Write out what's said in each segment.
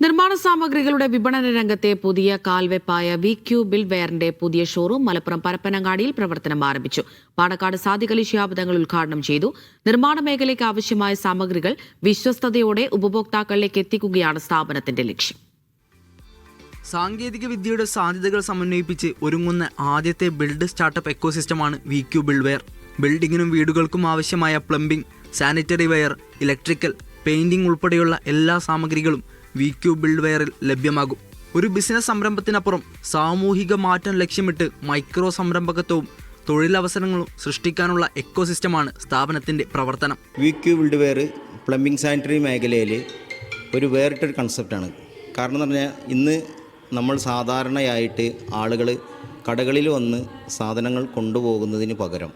നിർമ്മാണ സാമഗ്രികളുടെ വിപണന രംഗത്തെ പുതിയ കാൽവെപ്പായ വി ക്യൂ ബിൽവെയറിന്റെ പുതിയ ഷോറൂം മലപ്പുറം പരപ്പനങ്ങാടിയിൽ പ്രവർത്തനം ആരംഭിച്ചു. പാണക്കാട് അലി ശിഹാബ് ഉദ്ഘാടനം ചെയ്തു. നിർമ്മാണ മേഖലയ്ക്ക് ആവശ്യമായ സാമഗ്രികൾ വിശ്വസ്തയോടെ ഉപഭോക്താക്കളിലേക്ക് എത്തിക്കുകയാണ് സ്ഥാപനത്തിന്റെ ലക്ഷ്യം. സാങ്കേതിക വിദ്യയുടെ സാധ്യതകൾ സമന്വയിപ്പിച്ച് ഒരുങ്ങുന്ന ആദ്യത്തെ ബിൽഡ് സ്റ്റാർട്ടപ്പ് എക്കോസിസ്റ്റമാണ് വി ക്യു ബിൽഡ്വെയർ ബിൽഡിങ്ങിനും വീടുകൾക്കും ആവശ്യമായ plumbing sanitary ware electrical painting ഉൾപ്പെടെയുള്ള എല്ലാ സാമഗ്രികളും വി ക്യൂ ബിൽഡ്വെയറിൽ ലഭ്യമാകും. ഒരു ബിസിനസ് സംരംഭത്തിനപ്പുറം സാമൂഹിക മാറ്റം ലക്ഷ്യമിട്ട് മൈക്രോ സംരംഭകത്വവും തൊഴിലവസരങ്ങളും സൃഷ്ടിക്കാനുള്ള എക്കോസിസ്റ്റമാണ് സ്ഥാപനത്തിന്റെ പ്രവർത്തനം. V Q buildware plumbing sanitary മേഖലയിൽ ഒരു വേറിട്ടൊരു കൺസെപ്റ്റാണ് കാരണം എന്ന് പറഞ്ഞാൽ ഇന്ന് നമ്മൾ സാധാരണയായിട്ട് ആളുകൾ കടകളിൽ വന്ന് സാധനങ്ങൾ കൊണ്ടുപോകുന്നതിന് പകരം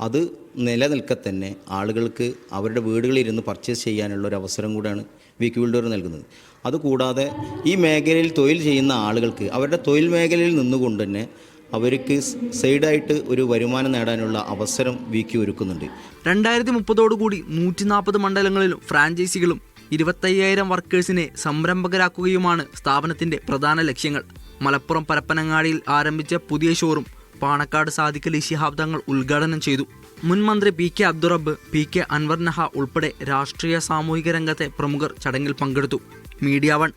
അത് നിലനിൽക്കെ തന്നെ ആളുകൾക്ക് അവരുടെ വീടുകളിലിരുന്ന് പർച്ചേസ് ചെയ്യാനുള്ള ഒരു അവസരം കൂടിയാണ് വീക്ക് ബിൽഡർ നൽകുന്നത്. അതുകൂടാതെ ഈ മേഖലയിൽ തൊഴിൽ ചെയ്യുന്ന ആളുകൾക്ക് അവരുടെ തൊഴിൽ മേഖലയിൽ നിന്നുകൊണ്ട് തന്നെ അവർക്ക് സൈഡായിട്ട് ഒരു വരുമാനം നേടാനുള്ള അവസരം വീക്ക് ഒരുക്കുന്നുണ്ട്. രണ്ടായിരത്തി മുപ്പതോടുകൂടി നൂറ്റി നാൽപ്പത് മണ്ഡലങ്ങളിലും ഫ്രാഞ്ചൈസികളും ഇരുപത്തയ്യായിരം വർക്കേഴ്സിനെ സംരംഭകരാക്കുകയുമാണ് സ്ഥാപനത്തിന്റെ പ്രധാന ലക്ഷ്യങ്ങൾ. മലപ്പുറം പരപ്പനങ്ങാടിയിൽ ആരംഭിച്ച പുതിയ ഷോറൂം പാണക്കാട് സാദിഖലി ശിഹാബ് തങ്ങൾ ഉദ്ഘാടനം ചെയ്തു. മുൻ മന്ത്രി P K Abdurabb P K Anwar Naha ഉൾപ്പെടെ രാഷ്ട്രീയ സാമൂഹിക രംഗത്തെ പ്രമുഖർ ചടങ്ങിൽ പങ്കെടുത്തു. Media one